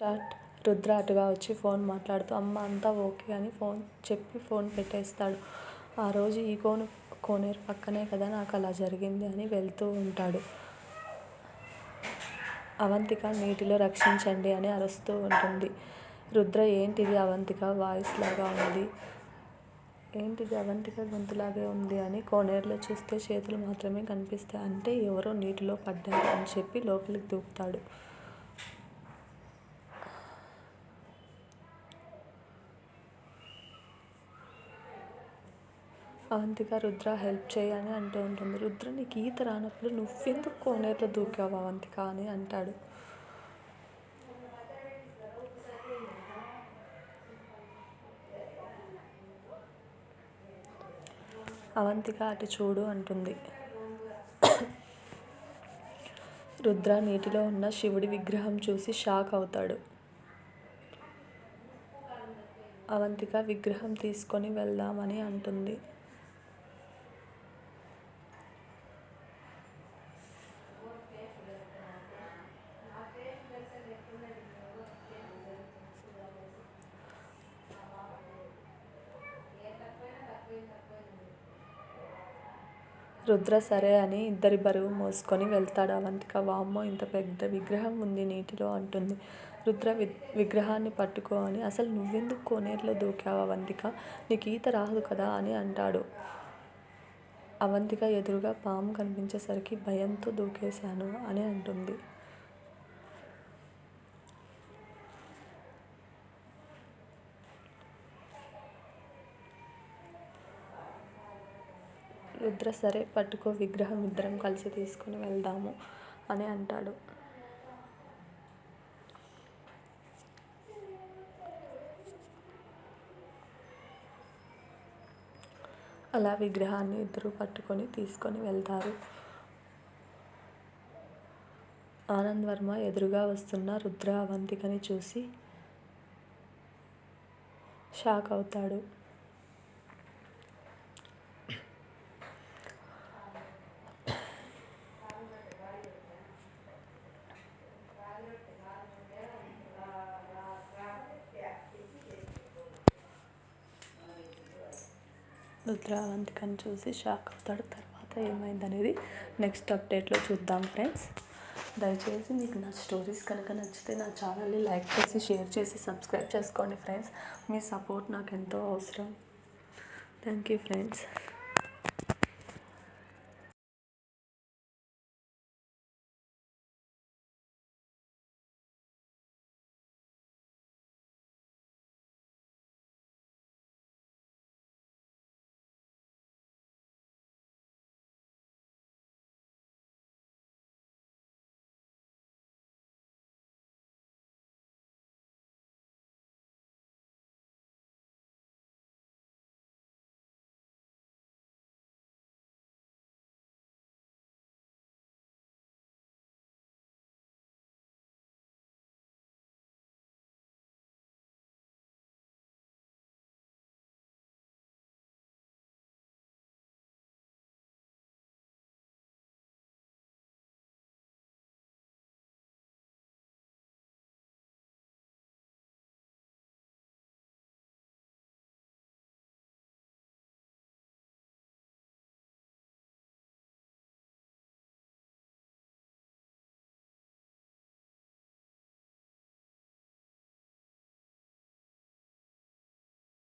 Start. Rudra అటుగా వచ్చి phone మాట్లాడుతూ అమ్మ అంతా ఓకే అని ఫోన్ చెప్పి ఫోన్ పెట్టేస్తాడు. ఆ రోజు ఈ కోను కోనేరు పక్కనే కదా నాకు అలా జరిగింది అని వెళ్తూ ఉంటాడు. అవంతిక నీటిలో రక్షించండి అని అరుస్తూ ఉంటుంది. రుద్ర ఏంటిది అవంతిక? వాయిస్ లాగా ఉంది. ఏంటిది అవంతిక? గొంతులాగే ఉంది అని కోనేరులో చూస్తే చేతులు మాత్రమే కనిపిస్తాయి. అంటే ఎవరో నీటిలో పడ్డారు అని చెప్పి లోపలికి దూకుతాడు. అవంతిక రుద్ర హెల్ప్ చేయని అంటూ ఉంటుంది. రుద్ర నీకు ఈత రానప్పుడు నువ్వెందుకు కోనేరులో దూకావు అవంతిక అని అంటాడు. అవంతిక అటు చూడు అంటుంది. రుద్ర నీటిలో ఉన్న శివుడి విగ్రహం చూసి షాక్ అవుతాడు. అవంతిక విగ్రహం తీసుకొని వెళ్దామని అంటుంది. రుద్ర సరే అని ఇద్దరి బరువు మోసుకొని వెళ్తాడు. అవంతిక వామ్మో ఇంత పెద్ద విగ్రహం ఉంది నీటిలో అంటుంది. రుద్ర వి విగ్రహాన్ని పట్టుకో అని అసలు నువ్వెందుకు కోనేరులో దూకావు అవంతిక? నీకు ఈత రాదు కదా అని అంటాడు. అవంతిక ఎదురుగా పాము కనిపించేసరికి భయంతో దూకేశాను అని అంటుంది. రుద్ర సరే పట్టుకో విగ్రహం ఇద్దరం కలిసి తీసుకుని వెళ్దాము అని అంటాడు. అలా విగ్రహాన్ని ఇద్దరు పట్టుకొని తీసుకొని వెళ్తారు. ఆనంద్ వర్మ ఎదురుగా వస్తున్న రుద్ర అవంతికని చూసి షాక్ అవుతాడు. రుద్రావంతికను చూసి షాక్ అవుతాడు. తర్వాత ఏమైందనేది నెక్స్ట్ అప్డేట్లో చూద్దాం ఫ్రెండ్స్. దయచేసి మీకు నా స్టోరీస్ కనుక నచ్చితే నా ఛానల్ని లైక్ చేసి షేర్ చేసి సబ్స్క్రైబ్ చేసుకోండి ఫ్రెండ్స్. మీ సపోర్ట్ నాకు ఎంతో అవసరం. Thank you friends